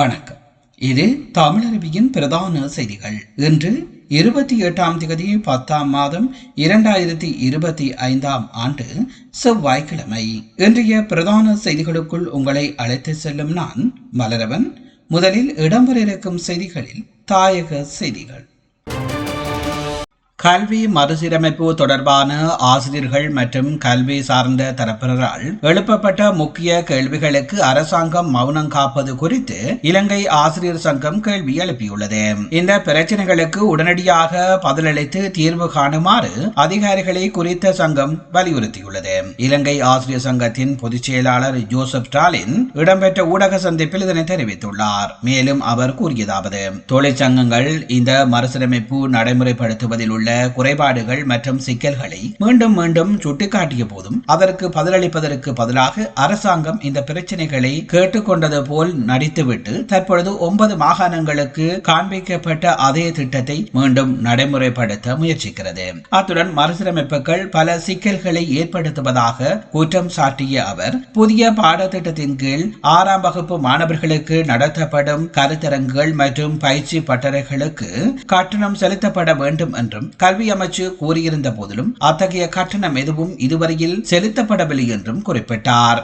வணக்கம். இது தமிழருவியின் பிரதான செய்திகள். இன்று இருபத்தி எட்டாம் தேதி பத்தாம் மாதம் இரண்டாயிரத்தி இருபத்தி ஐந்தாம் ஆண்டு செவ்வாய்க்கிழமை. இன்றைய பிரதான செய்திகளுக்குள் உங்களை அழைத்து செல்லும் நான் மலரவன். முதலில் இடம்பெற இருக்கும் செய்திகளில் தாயக செய்திகள். கல்வி மறுசீரமைப்பு தொடர்பான ஆசிரியர்கள் மற்றும் கல்வி சார்ந்த தரப்பினரால் எழுப்பப்பட்ட முக்கிய கேள்விகளுக்கு அரசாங்கம் மௌனம் காப்பது குறித்து இலங்கை ஆசிரியர் சங்கம் கேள்வி எழுப்பியுள்ளது. இந்த பிரச்சனைகளுக்கு உடனடியாக பதிலளித்து தீர்வு காணுமாறு அதிகாரிகளை குறித்த சங்கம் வலியுறுத்தியுள்ளது. இலங்கை ஆசிரியர் சங்கத்தின் பொதுச் செயலாளர் ஜோசப் ஸ்டாலின் இடம்பெற்ற ஊடக சந்திப்பில் இதனை தெரிவித்துள்ளார். மேலும் அவர் கூறியதாவது தொழிற்சங்கங்கள் இந்த மறுசீரமைப்பு நடைமுறைப்படுத்துவதில் உள்ள உள்ள குறைபாடுகள் மற்றும் சிக்கல்களை மீண்டும் மீண்டும் சுட்டிக்காட்டிய போதும் அதற்கு பதிலளிப்பதற்கு பதிலாக அரசாங்கம் இந்த பிரச்சனைகளை கேட்டுக்கொண்டது போல் நடித்துவிட்டு தற்பொழுது ஒன்பது மாகாணங்களுக்கு காண்பிக்கப்பட்ட அதே திட்டத்தை மீண்டும் நடைமுறைப்படுத்த முயற்சிக்கிறது. அத்துடன் மறுசீரமைப்புகள் பல சிக்கல்களை ஏற்படுத்துவதாக குற்றம் சாட்டிய அவர் புதிய பாடத்திட்டத்தின் கீழ் ஆறாம் வகுப்பு மாணவர்களுக்கு நடத்தப்படும் கருத்தரங்குகள் மற்றும் பயிற்சி பட்டறைகளுக்கு கட்டணம் செலுத்தப்பட வேண்டும் என்றும் கல்வி அமைச்சு கூறியிருந்த போதிலும் அத்தகைய கட்டணம் எதுவும் இதுவரையில் செலுத்தப்படவில்லை என்றும் குறிப்பிட்டார்.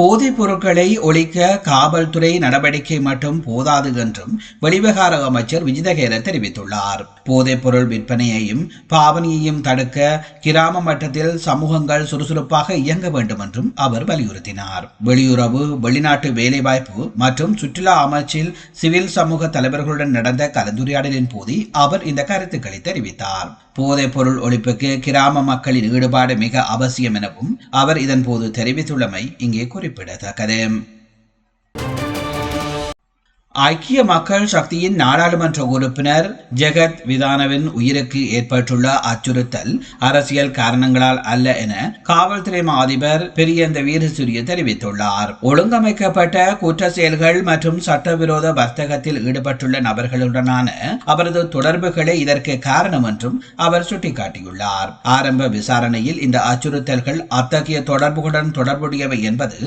போதைப் பொருட்களை ஒழிக்க காவல்துறை நடவடிக்கை மட்டும் போதாது என்றும் வெளிவிவகார அமைச்சர் விஜிதகேர தெரிவித்துள்ளார். போதைப் பொருள் விற்பனையையும் பாவனையையும் தடுக்க கிராம மட்டத்தில் சமூகங்கள் சுறுசுறுப்பாக இயங்க வேண்டும் என்றும் அவர் வலியுறுத்தினார். வெளியுறவு வெளிநாட்டு வேலைவாய்ப்பு மற்றும் சுற்றுலா அமைச்சில் சிவில் சமூக தலைவர்களுடன் நடந்த கலந்துரையாடலின் போது அவர் இந்த கருத்துக்களை தெரிவித்தார். போதைப் பொருள் ஒழிப்புக்கு கிராம மக்களின் ஈடுபாடு மிக அவசியம் எனவும் அவர் இதன் போது தெரிவித்துள்ளமை இங்கே குறிப்பிடத்தக்கது ஐக்கிய மக்கள் சக்தியின் நாடாளுமன்ற உறுப்பினர் ஜெகத் விதானவின் உயிருக்கு ஏற்பட்டுள்ள அச்சுறுத்தல் அரசியல் காரணங்களால் அல்ல என காவல்துறை அதிபர் பெரியந்த வீரசூரிய தெரிவித்துள்ளார். ஒழுங்கமைக்கப்பட்ட குற்ற செயல்கள் மற்றும் சட்டவிரோத வர்த்தகத்தில் ஈடுபட்டுள்ள நபர்களுடனான அவரது தொடர்புகளே இதற்கு காரணம் என்றும் அவர் சுட்டிக்காட்டியுள்ளார். ஆரம்ப விசாரணையில் இந்த அச்சுறுத்தல்கள் அத்தகைய தொடர்புகளுடன் தொடர்புடையவை என்பது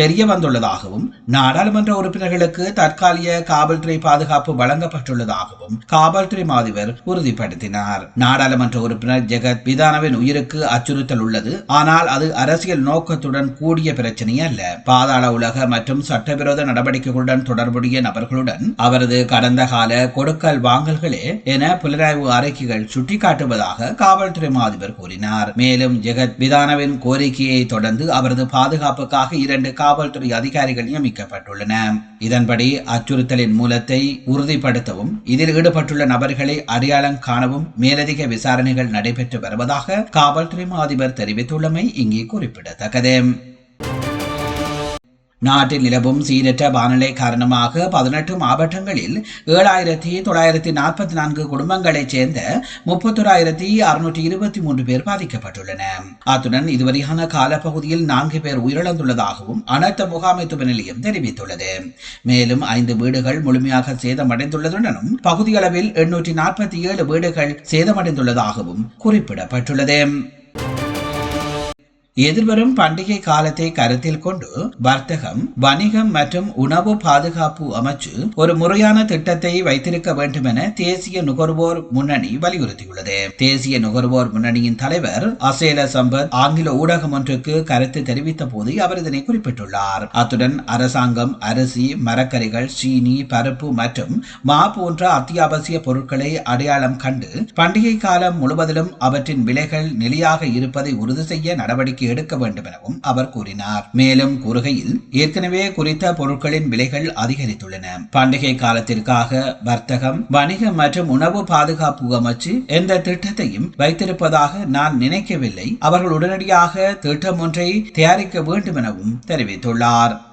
தெரிய வந்துள்ளதாகவும் நாடாளுமன்ற உறுப்பினர்களுக்கு தற்காலிக காவல்துறை பாதுகாப்பு வழங்கப்பட்டுள்ளதாகவும் காவல்துறை மாதிவர் உறுதிப்படுத்தினார். நாடாளுமன்ற உறுப்பினர் ஜெகத் பிதானவின் உயிருக்கு அச்சுறுத்தல் உள்ளது. ஆனால் அது அரசியல் நோக்கத்துடன் கூடிய பிரச்சனை அல்ல. பாதாள உலக மற்றும் சட்டவிரோத நடவடிக்கைகளுடன் தொடர்புடைய நபர்களுடன் அவரது கடந்த கால கொடுக்கல் வாங்கல்களே என புலனாய்வு அறிக்கைகள் சுட்டிக்காட்டுவதாக காவல்துறை மாதிபர் கூறினார். மேலும் ஜெகத் பிதானவின் கோரிக்கையை தொடர்ந்து அவரது பாதுகாப்புக்காக இரண்டு காவல்துறை அதிகாரிகள் நியமிக்கப்பட்டுள்ளன இதன்படி அச்சுறுத்தல் அச்சுறுத்தலின் மூலத்தை உறுதிப்படுத்தவும் இதில் ஈடுபட்டுள்ள நபர்களை அடையாளம் காணவும் மேலதிக விசாரணைகள் நடைபெற்று வருவதாக காவல்துறை அதிபர் தெரிவித்துள்ளமை இங்கே குறிப்பிடத்தக்கது. நாட்டில் நிலவும் சீரற்ற வானிலை காரணமாக பதினெட்டு மாவட்டங்களில் ஏழாயிரத்தி தொள்ளாயிரத்தி நாற்பத்தி நான்கு குடும்பங்களைச் சேர்ந்த முப்பத்தொராயிரத்தி அறுநூற்றி இருபத்தி மூன்று பேர் பாதிக்கப்பட்டுள்ளன. அத்துடன் இதுவரையான காலப்பகுதியில் நான்கு பேர் உயிரிழந்துள்ளதாகவும் அனர்த்த முகாமைத்துவ நிலையம் தெரிவித்துள்ளது. மேலும் ஐந்து வீடுகள் முழுமையாக சேதமடைந்துள்ளதுடனும் பகுதியளவில் எண்ணூற்றி நாற்பத்தி ஏழு வீடுகள் சேதமடைந்துள்ளதாகவும் குறிப்பிடப்பட்டுள்ளது. எதிர்வரும் பண்டிகை காலத்தை கருத்தில் கொண்டு வர்த்தகம் வணிகம் மற்றும் உணவு பாதுகாப்பு அமைச்சு ஒரு முறையான திட்டத்தை வைத்திருக்க வேண்டும் என தேசிய நுகர்வோர் முன்னணி வலியுறுத்தியுள்ளது. தேசிய நுகர்வோர் முன்னணியின் தலைவர் அசேல சம்பத் ஆங்கில ஊடகம் ஒன்றுக்கு கருத்து தெரிவித்த போது அவர் இதனை குறிப்பிட்டுள்ளார். அத்துடன் அரசாங்கம் அரிசி மரக்கறிகள் சீனி பருப்பு மற்றும் மா போன்ற அத்தியாவசிய பொருட்களை அடையாளம் கண்டு பண்டிகை காலம் முழுவதிலும் அவற்றின் விலைகள் நிலையாக இருப்பதை உறுதி செய்ய நடவடிக்கை எடுக்க வேண்டும் எனவும் அவர் கூறினார். மேலும் கூறுகையில் ஏற்கனவே குறித்த பொருட்களின் விலைகள் அதிகரித்துள்ளன. பண்டிகை காலத்திற்காக வர்த்தகம் வணிகம் மற்றும் உணவு பாதுகாப்பு அமைச்சு எந்த திட்டத்தையும் வைத்திருப்பதாக நான் நினைக்கவில்லை. அவர்கள் உடனடியாக திட்டம் ஒன்றை தயாரிக்க வேண்டும் எனவும் தெரிவித்துள்ளார்.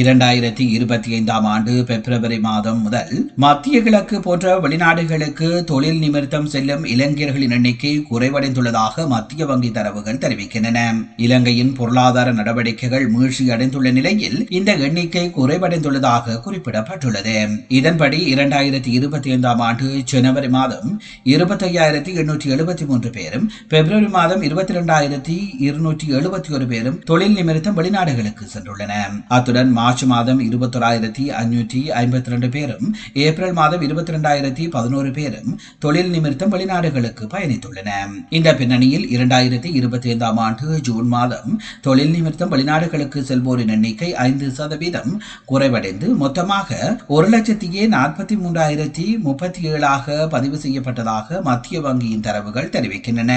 இரண்டாயிரத்தி இருபத்தி ஐந்தாம் ஆண்டு பிப்ரவரி மாதம் முதல் மத்திய கிழக்கு போன்ற வெளிநாடுகளுக்கு தொழில் நிமித்தம் செல்லும் இளைஞர்களின் எண்ணிக்கை குறைவடைந்துள்ளதாக மத்திய வங்கி தரவுகள் தெரிவிக்கின்றன. இலங்கையின் பொருளாதார நடவடிக்கைகள் மீழ்ச்சி அடைந்துள்ள நிலையில் இந்த எண்ணிக்கை குறைவடைந்துள்ளதாக குறிப்பிடப்பட்டுள்ளது. இதன்படி இரண்டாயிரத்தி இருபத்தி ஐந்தாம் ஆண்டு ஜனவரி மாதம் இருபத்தி ஐயாயிரத்தி எண்ணூற்றி எழுபத்தி மூன்று பேரும் பிப்ரவரி மாதம் இருபத்தி இரண்டாயிரத்தி இருநூற்றி எழுபத்தி ஒரு பேரும் தொழில் நிமித்தம் வெளிநாடுகளுக்கு சென்றுள்ளனர். அத்துடன் மார்ச் மாதம் இருபத்தொராயிரத்தி ஐநூற்றி ஐம்பத்தி ரெண்டு பேரும் ஏப்ரல் மாதம் இருபத்தி ரெண்டாயிரத்தி பதினோரு பேரும் தொழில் நிமித்தம் வெளிநாடுகளுக்கு பயணித்துள்ளன. இந்த பின்னணியில் இரண்டாயிரத்தி இருபத்தி ஐந்தாம் ஆண்டு ஜூன் மாதம் தொழில் நிமித்தம் வெளிநாடுகளுக்கு செல்வோரின் எண்ணிக்கை ஐந்து சதவீதம் குறைவடைந்து மொத்தமாக ஒரு லட்சத்தியே நாற்பத்தி மூன்றாயிரத்தி முப்பத்தி ஏழாக பதிவு செய்யப்பட்டதாக மத்திய வங்கியின் தரவுகள் தெரிவிக்கின்றன.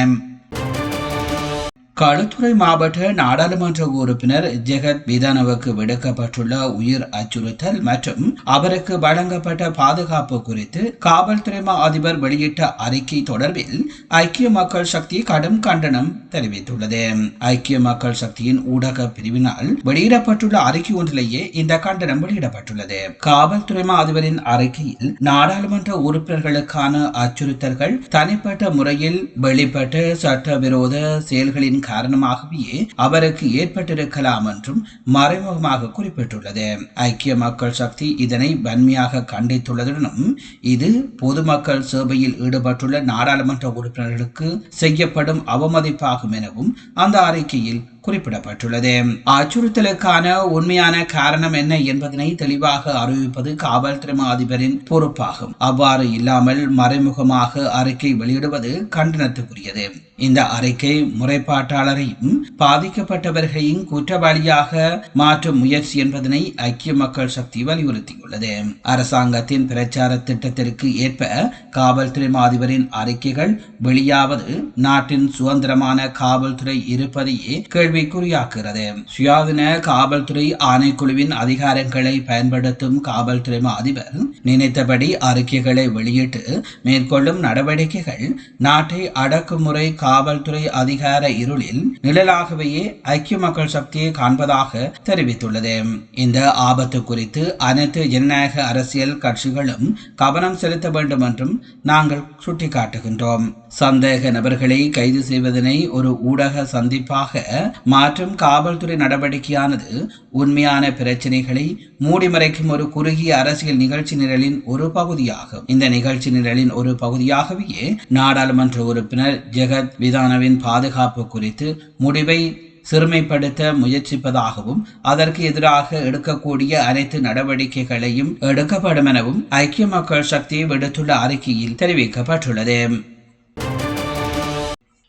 களுத்துறை மாவட்ட நாடாளுமன்ற உறுப்பினர் ஜெகத் பிதானவுக்கு விடுக்கப்பட்டுள்ள உயிர் அச்சுறுத்தல் மற்றும் அவருக்கு வழங்கப்பட்ட பாதுகாப்பு குறித்து காவல்துறை மா அதிபர் வெளியிட்ட அறிக்கை தொடர்பில் ஐக்கிய மக்கள் சக்தி கடும் கண்டனம் தெரிவித்துள்ளது. ஐக்கிய மக்கள் சக்தியின் ஊடக பிரிவினால் வெளியிடப்பட்டுள்ள அறிக்கை ஒன்றிலேயே இந்த கண்டனம் வெளியிடப்பட்டுள்ளது. காவல்துறை மா அதிபரின் அறிக்கையில் நாடாளுமன்ற உறுப்பினர்களுக்கான அச்சுறுத்தல்கள் தனிப்பட்ட முறையில் வெளிப்பட்ட சட்டவிரோத செயல்களின் காரணமாகவே அவருக்கு ஏற்பட்டிருக்கலாம் என்றும் மறைமுகமாக குறிப்பிட்டுள்ளது. ஐக்கிய மக்கள் சக்தி இதனை வன்மையாக கண்டித்துள்ளதுடனும் இது பொதுமக்கள் சேவையில் ஈடுபட்டுள்ள நாடாளுமன்ற உறுப்பினர்களுக்கு செய்யப்படும் அவமதிப்பாகும் எனவும் அந்த அறிக்கையில் குறிப்பிடப்பட்டுள்ளது. அச்சுறுத்தலுக்கான உண்மையான காரணம் என்ன என்பதனை தெளிவாக அறிவிப்பது காவல்துறை அதிபரின் பொறுப்பாகும். அவ்வாறு இல்லாமல் மறைமுகமாக அறிக்கை வெளியிடுவது கண்டனத்துக்குரியது. இந்த அறிக்கை முறைப்பாட்டாளரையும் பாதிக்கப்பட்டவர்களையும் குற்றவாளியாக மாற்றும் முயற்சி என்பதனை ஐக்கிய மக்கள் சக்தி வலியுறுத்தியுள்ளது. அரசாங்கத்தின் பிரச்சார திட்டத்திற்கு ஏற்ப காவல்துறை மாதிபரின் அறிக்கைகள் வெளியாவது நாட்டின் சுதந்திரமான காவல்துறை இருப்பதையே கேள்விக்குறியாக்குகிறது. சுயாதீன காவல்துறை ஆணைக்குழுவின் அதிகாரங்களை பயன்படுத்தும் காவல்துறை அதிபர் நினைத்தபடி அறிக்கைகளை வெளியிட்டு மேற்கொள்ளும் நடவடிக்கைகள் நாட்டை அடக்குமுறை காவல்துறை அதிகார இருளில் நிழலாகவே ஐக்கிய மக்கள் சக்தியை காண்பதாக தெரிவித்துள்ளது. இந்த ஆபத்து குறித்து அனைத்து ஜனநாயக அரசியல் கட்சிகளும் கவனம் செலுத்த வேண்டும் என்றும் நாங்கள் சுட்டிக்காட்டுகின்றோம். சந்தேக நபர்களை கைது செய்வதனை ஒரு ஊடக சந்திப்பாக மாற்றும் காவல்துறை நடவடிக்கையானது உண்மையான பிரச்சனைகளை மூடிமறைக்கும் ஒரு குறுகிய அரசியல் நிகழ்ச்சி நிரலின் ஒரு பகுதியாகும். இந்த நிகழ்ச்சி நிரலின் ஒரு பகுதியாகவே நாடாளுமன்ற உறுப்பினர் ஜெகத் விதானவின் பாதுகாப்பு குறித்து முடிவை சிறுமைப்படுத்த முயற்சிப்பதாகவும் அதற்கு எதிராக எடுக்கக்கூடிய அனைத்து நடவடிக்கைகளையும் எடுக்கப்படும் எனவும் ஐக்கிய மக்கள் சக்தி விடுத்துள்ள அறிக்கையில் தெரிவிக்கப்பட்டுள்ளது.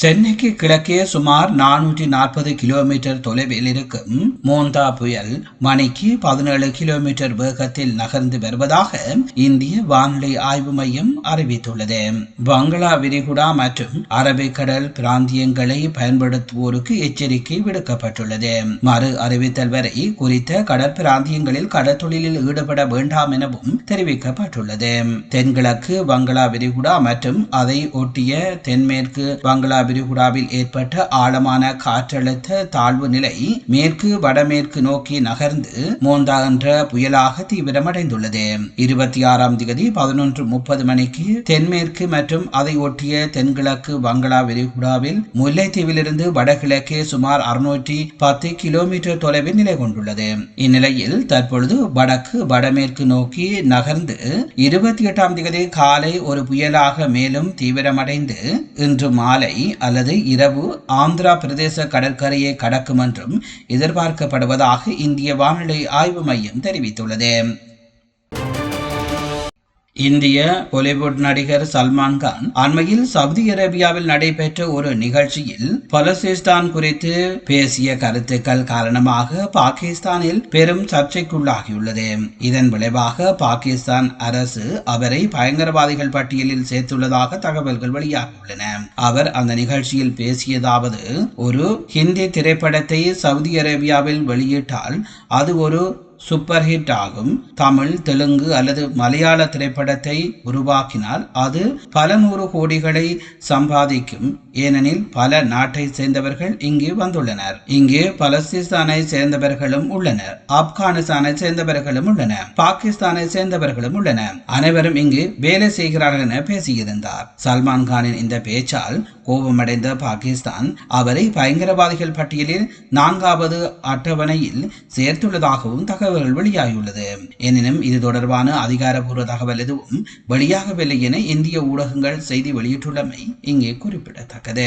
சென்னைக்கு கிழக்கே சுமார் நானூற்றி நாற்பது கிலோமீட்டர் தொலைவில் இருக்கும் மோந்தா புயல் மணிக்கு பதினேழு கிலோமீட்டர் வேகத்தில் நகர்ந்து வருவதாக இந்திய வானிலை ஆய்வு மையம் அறிவித்துள்ளது. வங்களா விரிகுடா மற்றும் அரபிக்கடல் பிராந்தியங்களை பயன்படுத்துவோருக்கு எச்சரிக்கை விடுக்கப்பட்டுள்ளது. மறு அறிவித்தல் வரை குறித்த கடற்பிராந்தியங்களில் கடற்தொழிலில் ஈடுபட வேண்டாம் எனவும் தெரிவிக்கப்பட்டுள்ளது. தென்கிழக்கு வங்களா விரிகுடா மற்றும் அதை ஒட்டிய தென்மேற்கு வங்களா விரிகுடாவில் ஏற்பட்ட ஆழமான காற்றழுத்த தாழ்வு நிலை மேற்கு வடமேற்கு நோக்கி நகர்ந்து மோந்தா என்ற புயலாக தீவிரமடைந்துள்ளது. இருபத்தி ஆறாம் தேதி பதினொன்று முப்பது மணிக்கு தென்மேற்கு மற்றும் அதை ஒட்டிய தென்கிழக்கு வங்களா விரிகுடாவில் முல்லைத்தீவிலிருந்து வடகிழக்கே சுமார் அறுநூற்றி பத்து கிலோமீட்டர் தொலைவில் நிலை கொண்டுள்ளது. இந்நிலையில் தற்பொழுது வடக்கு வடமேற்கு நோக்கி நகர்ந்து இருபத்தி எட்டாம் தேதி காலை ஒரு புயலாக மேலும் தீவிரமடைந்து இன்று மாலை அல்லது இரவு ஆந்திரா பிரதேச கடற்கரையை கடக்கும் என்றும் எதிர்பார்க்கப்படுவதாக இந்திய வானிலை ஆய்வு மையம் தெரிவித்துள்ளது. இந்திய பாலிவுட் நடிகர் சல்மான் கான் அண்மையில் சவுதி அரேபியாவில் நடைபெற்ற ஒரு நிகழ்ச்சியில் பலசிஸ்தான் குறித்து பேசிய கருத்துக்கள் காரணமாக பாகிஸ்தானில் பெரும் சர்ச்சைக்குள்ளாகியுள்ளது. இதன் விளைவாக பாகிஸ்தான் அரசு அவரை பயங்கரவாதிகள் பட்டியலில் சேர்த்துள்ளதாக தகவல்கள் வெளியாகியுள்ளன. அவர் அந்த நிகழ்ச்சியில் பேசியதாவது ஒரு ஹிந்தி திரைப்படத்தை சவுதி அரேபியாவில் வெளியிட்டால் அது ஒரு சூப்பர் ஹிட் ஆகும் தமிழ் தெலுங்கு அல்லது மலையாள திரைப்படத்தை உருவாக்கினால் அது பல நூறு கோடிகளை சம்பாதிக்கும். ஏனெனில் பல நாட்டை சேர்ந்தவர்கள் இங்கு வந்துள்ளனர். இங்கே பலஸ்தீனை சேர்ந்தவர்களும் உள்ளனர். ஆப்கானிஸ்தானை சேர்ந்தவர்களும் உள்ளனர். பாகிஸ்தானை சேர்ந்தவர்களும் உள்ளனர். அனைவரும் இங்கு வேலை செய்கிறார்கள் என பேசியிருந்தார். சல்மான் கானின் இந்த பேச்சால் கோபமடைந்த பாகிஸ்தான் அவரை பயங்கரவாதிகள் பட்டியலில் நான்காவது அட்டவணையில் சேர்த்துள்ளதாகவும் தகவல் தகவல்கள் வெளியாகியுள்ளது. எனினும் இது தொடர்பான அதிகாரப்பூர்வ தகவல் எதுவும் வெளியாகவில்லை என இந்திய ஊடகங்கள் செய்தி வெளியிட்டுள்ளமை இங்கே குறிப்பிடத்தக்கது.